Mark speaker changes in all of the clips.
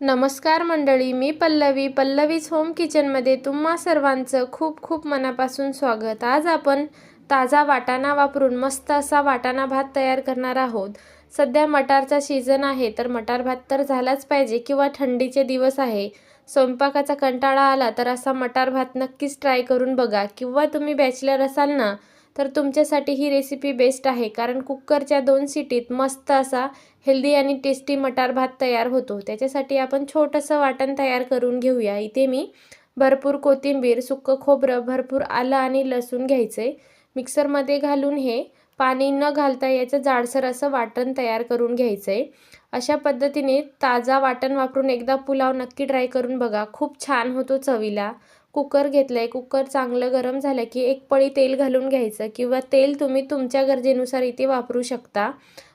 Speaker 1: नमस्कार मंडळी मी पल्लवी. पल्लवीज होम किचनमध्ये तुम्हा सर्वांचं खूप खूप मनापासून स्वागत. आज आपण ताजा वाटाणा वापरून मस्त असा वाटाणा भात तयार करणार आहोत. सध्या मटारचा सीझन आहे तर मटार भात तर झालाच पाहिजे किंवा थंडीचे दिवस आहे. स्वयंपाकाचा कंटाळा आला तर असा मटार भात नक्कीच ट्राय करून बघा. किंवा तुम्ही बॅचलर असाल ना तर तुमच्यासाठी ही रेसिपी बेस्ट आहे. कारण कुकरच्या दोन सिटीत मस्त असा हेल्दी आणि टेस्टी मटार भात तयार होतो. त्याच्यासाठी आपण छोटंसं वाटण तयार करून घेऊया. इथे मी भरपूर कोथिंबीर सुक्कं खोबरं भरपूर आलं आणि लसूण घ्यायचं. आहे मिक्सरमध्ये घालून हे पाणी न घालता याचं जाडसर असं वाटण तयार करून घ्यायचं. आहे अशा पद्धतीने ताजा वाटण वापरून एकदा पुलाव नक्की ट्राय करून बघा. खूप छान होतो चवीला. कुकर घेतलं आहे कुकर चांगलं गरम झालं की एक पळी तेल घालून घ्यायचं किंवा तेल तुम्ही तुमच्या गरजेनुसार इथे वापरू शकता.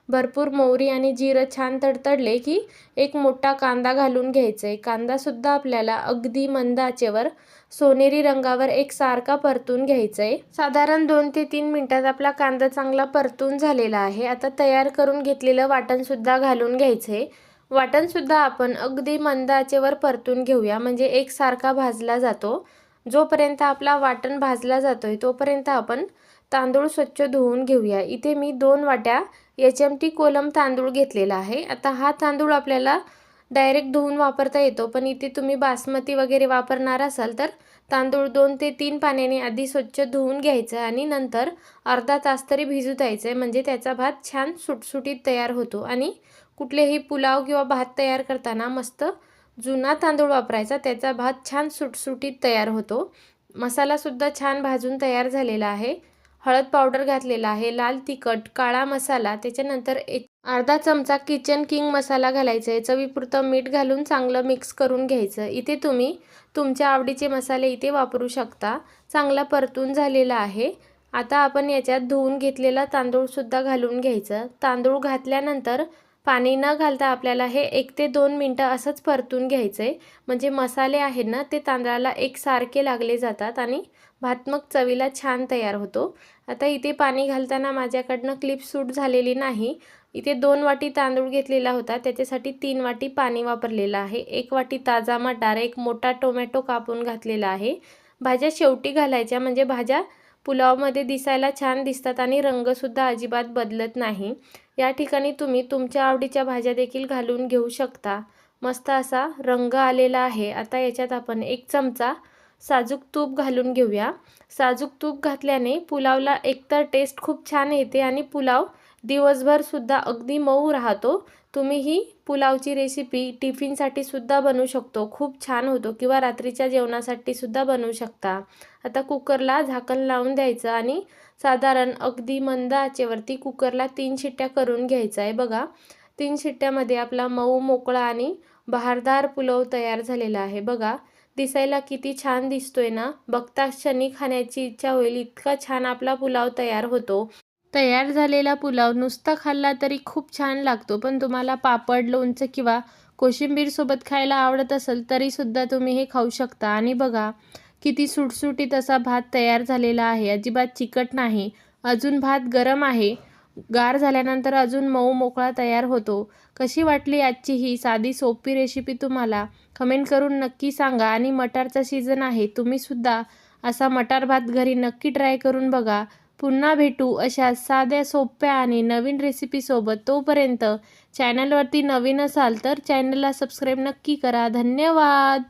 Speaker 1: भरपूर मोहरी आणि जिरं छान तडतडले की एक मोठा कांदा घालून घ्यायचा आहे कांदासुद्धा आपल्याला अगदी मंद आचेवर सोनेरी रंगावर एक सारखा परतून घ्यायचा आहे साधारण दोन ते तीन मिनटात आपला कांदा चांगला परतून झालेला आहे. आता तयार करून घेतलेलं वाटणसुद्धा घालून घ्यायचं आहे वाटणसुद्धा आपण अगदी मंद आचेवर परतून घेऊया. म्हणजे एकसारखा भाजला जातो. जोपर्यंत आपला वाटण भाजला जातो आहे तोपर्यंत आपण तांदूळ स्वच्छ धुवून घेऊया. इथे मी दोन वाट्या एच एम टी कोलम तांदूळ घेतलेला आहे. आता हा तांदूळ आपल्याला डायरेक्ट धुवून वापरता येतो. पण इथे तुम्ही बासमती वगैरे वापरणार असाल तर तांदूळ दोन ते तीन पाण्याने आधी स्वच्छ धुवून घ्यायचं आणि नंतर अर्धा तास तरी भिजू द्यायचं आहे म्हणजे त्याचा भात छान सुटसुटीत तयार होतो आणि कुठलेही पुलाव किंवा भात तयार करताना मस्त जुना तांदूळ वापरायचा. त्याचा भात छान सुटसुटीत तयार होतो. मसालासुद्धा छान भाजून तयार झालेला आहे. हळद पावडर घातलेला आहे. लाल तिखट काळा मसाला त्याच्यानंतर एक अर्धा चमचा किचन किंग मसाला घालायचा आहे. चवीपुरतं मीठ घालून चांगलं मिक्स करून घ्यायचं. इथे तुम्ही तुमच्या आवडीचे मसाले इथे वापरू शकता. चांगला परतून झालेला आहे. आता आपण याच्यात धुवून घेतलेला तांदूळसुद्धा घालून घ्यायचं. तांदूळ घातल्यानंतर पाणी न घालता आपल्याला हे एक ते दोन मिनटं असंच परतून घ्यायचं आहे म्हणजे मसाले आहेत ना ते तांदळाला एकसारखे लागले जातात आणि भात मग चवीला छान तयार होतो. आता इथे पाणी घालताना माझ्याकडनं क्लिप सूट झालेली नाही. इथे दोन वाटी तांदूळ घेतलेला होता. त्याच्यासाठी तीन वाटी पाणी वापरलेलं आहे. एक वाटी ताजा मटार एक मोठा टोमॅटो कापून घातलेला आहे. भाज्या शेवटी घालायच्या म्हणजे भाज्या पुलावमध्ये दिसायला छान दिसतात आणि रंगसुद्धा अजिबात बदलत नाही. या ठिकाणी तुम्ही तुमच्या आवडीच्या भाज्या देखील घालून घेऊ शकता. मस्त असा रंग आलेला आहे. आता याच्यात आपण एक चमचा साजूक तूप घालून घेऊया. साजूक तूप घातल्याने पुलावला एकतर टेस्ट खूप छान येते आणि पुलाव दिवसभरसुद्धा अगदी मऊ राहतो. तुम्ही ही पुलावची रेसिपी टिफिनसाठी सुद्धा बनवू शकतो. खूप छान होतो किंवा रात्रीच्या जेवणासाठी सुद्धा बनवू शकता. आता कुकरला झाकण लावून द्यायचं आणि साधारण अगदी मंद आचेवरती कुकरला तीन शिट्ट्या करून घ्यायचं आहे बघा. तीन शिट्ट्यामध्ये आपला मऊ मोकळा आणि बहारदार पुलाव तयार झालेला आहे. बघा दिसायला किती छान दिसतोय ना? बघता क्षणी खाण्याची इच्छा होईल. इतका छान आपला पुलाव तयार होतो. तयार झालेला पुलाव नुसता खाल्ला तरी खूप छान लागतो. पण तुम्हाला पापड लोणचं किंवा कोशिंबीरसोबत खायला आवडत असेल तरीसुद्धा तुम्ही हे खाऊ शकता. आणि बघा किती सुटसुटीत असा भात तयार झालेला आहे. अजिबात चिकट नाही. अजून भात गरम आहे. गार झाल्यानंतर अजून मऊ मोकळा तयार होतो. कशी वाटली आजची ही साधी सोपी रेसिपी तुम्हाला? कमेंट करून नक्की सांगा. आणि मटारचा सीझन आहे तुम्हीसुद्धा असा मटार भात घरी नक्की ट्राय करून बघा. पुन्हा भेटू अशा साध्या सोप्या आणि नवीन रेसिपीसोबत तोपर्यंत चॅनलवरती नवीन असाल तर चॅनलला सबस्क्राईब नक्की करा. धन्यवाद!